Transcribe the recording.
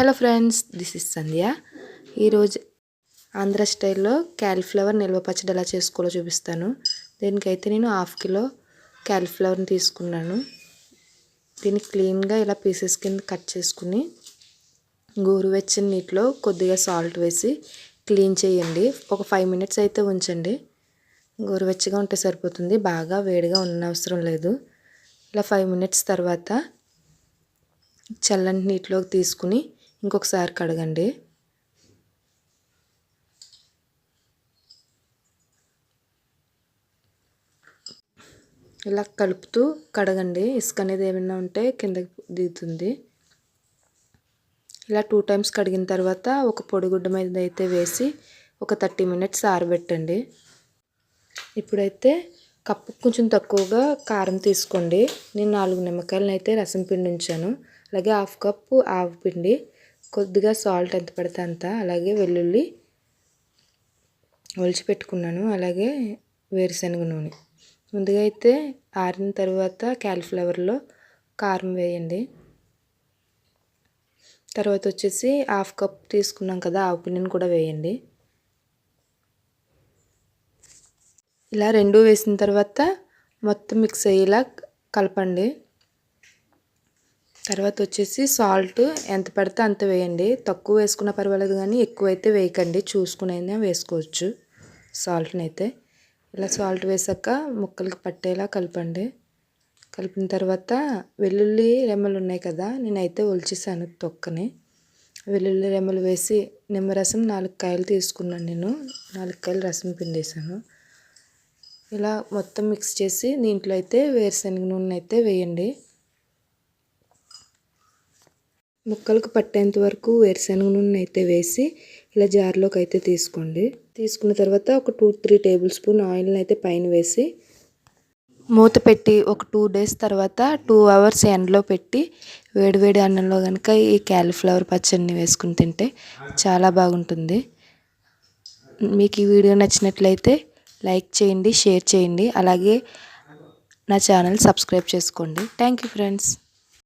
Hello friends this is Sandhya. ఈరోజు ఆంధ్ర స్టైల్లో cauliflower నిల్వ పచ్చడి ఎలా చేసుకోవాలో చూపిస్తాను. దీనికైతే నేను హాఫ్ కిలో క్యాలీఫ్లవర్ని తీసుకున్నాను. దీన్ని క్లీన్గా ఇలా పీసెస్ కింద కట్ చేసుకుని గోరువెచ్చని నీటిలో కొద్దిగా సాల్ట్ వేసి క్లీన్ చేయండి. ఒక ఫైవ్ మినిట్స్ అయితే ఉంచండి. గోరువెచ్చగా ఉంటే సరిపోతుంది. బాగా వేడిగా ఉన్న అవసరం లేదు. ఇలా ఫైవ్ మినిట్స్ తర్వాత చల్లని నీటిలోకి తీసుకుని ఇంకొకసారి కడగండి. ఇలా కలుపుతూ కడగండి. ఇసుక అనేది ఏమైనా ఉంటే కిందకి దిగుతుంది ఇలా టూ టైమ్స్ కడిగిన తర్వాత ఒక పొడిగుడ్డ మీద అయితే వేసి ఒక థర్టీ మినిట్స్ ఆరబెట్టండి. ఇప్పుడైతే కప్పు కొంచెం తక్కువగా కారం తీసుకోండి. నేను నాలుగు నిమ్మకాయలను అయితే రసం పిండి ఉంచాను. అలాగే హాఫ్ కప్పు ఆవు పిండి. కొద్దిగా సాల్ట్ ఎంత పడితే అంత అలాగే వెల్లుల్లి ఒలిచి పెట్టుకున్నాను అలాగే వేరుశనగ నూనె. ముందుగా అయితే ఆరిన తర్వాత క్యాలిఫ్లవర్లో కారం వేయండి. తర్వాత వచ్చేసి హాఫ్ కప్ తీసుకున్నాం కదా ఆవు పిండిని కూడా వేయండి. ఇలా రెండు వేసిన తర్వాత మొత్తం మిక్స్ అయ్యేలా కలపండి. తర్వాత వచ్చేసి సాల్ట్ ఎంత పడితే అంత వేయండి. తక్కువ వేసుకున్న పర్వాలేదు కానీ ఎక్కువ అయితే వేయకండి. చూసుకునైనా వేసుకోవచ్చు సాల్ట్ని అయితే ఇలా సాల్ట్ వేసాక ముక్కలకి పట్టేలా కలపండి. కలిపిన తర్వాత వెల్లుల్లి రెమ్మలు ఉన్నాయి కదా నేనైతే ఒలిచేసాను తొక్కని. వెల్లుల్లి రెమ్మలు వేసి నిమ్మరసం నాలుగు కాయలు తీసుకున్నాను నేను. నాలుగు కాయలు రసం పిండేసాను. ఇలా మొత్తం మిక్స్ చేసి దీంట్లో అయితే వేరుశనగ నూనె అయితే వేయండి. ముక్కలకు పట్టేంత వరకు వేరుశనగ నూనె అయితే వేసి ఇలా జార్లోకి అయితే తీసుకోండి. తీసుకున్న తర్వాత ఒక టూ త్రీ టేబుల్ స్పూన్ ఆయిల్ని అయితే పైన వేసి మూత పెట్టి ఒక టూ డేస్ తర్వాత టూ అవర్స్ ఎండలో పెట్టి వేడివేడి అన్నంలో కనుక ఈ క్యాలీఫ్లవర్ పచ్చడిని వేసుకుని తింటే చాలా బాగుంటుంది. మీకు ఈ వీడియో నచ్చినట్లయితే లైక్ చేయండి షేర్ చేయండి. అలాగే నా ఛానల్ సబ్స్క్రైబ్ చేసుకోండి. Thank you friends.